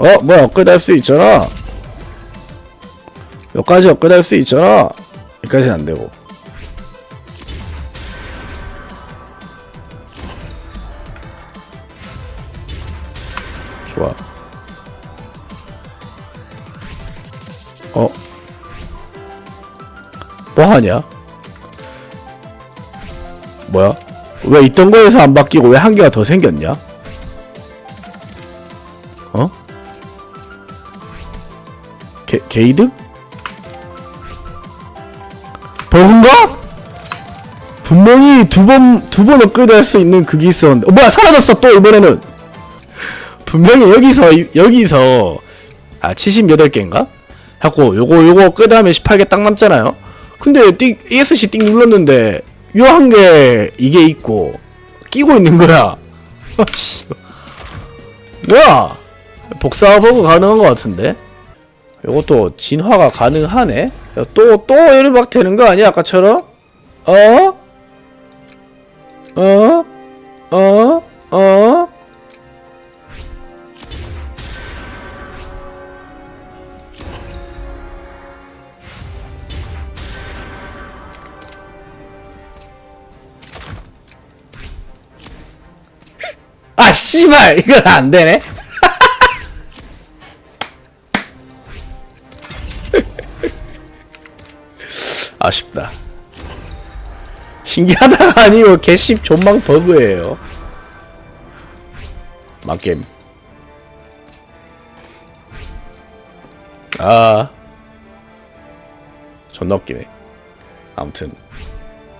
어 뭐야 업그레이드 할 수 있잖아 여기까지 업그레이드 할 수 있잖아 여기까지는 안되고 좋아 어? 뭐하냐? 뭐야? 왜 있던 거에서 안 바뀌고 왜 한 개가 더 생겼냐? 어? 게, 게이드? 버그인가? 분명히 두 번, 두 번 업그레이드 할 수 있는 그게 있었는데, 어, 뭐야, 사라졌어, 또, 이번에는! 분명히 여기서, 이- 여기서, 아, 78개인가? 하고, 요거, 요거 끄다음에 18개 딱 남잖아요? 근데, 띵, ESC 띵 눌렀는데, 요 한 개, 이게 있고, 끼고 있는 거야. 아씨. 뭐야? 복사 버그 가능한 것 같은데? 요것도 진화가 가능하네? 야, 또, 또 일박 되는 거 아니야, 아까처럼? 어? 어? 어? 어? 아, 씨발! 이건 안 되네? 아쉽다. 신기하다가 아니고 개씹 존망 버그예요. 막겜. 아. 존나 웃기네. 아무튼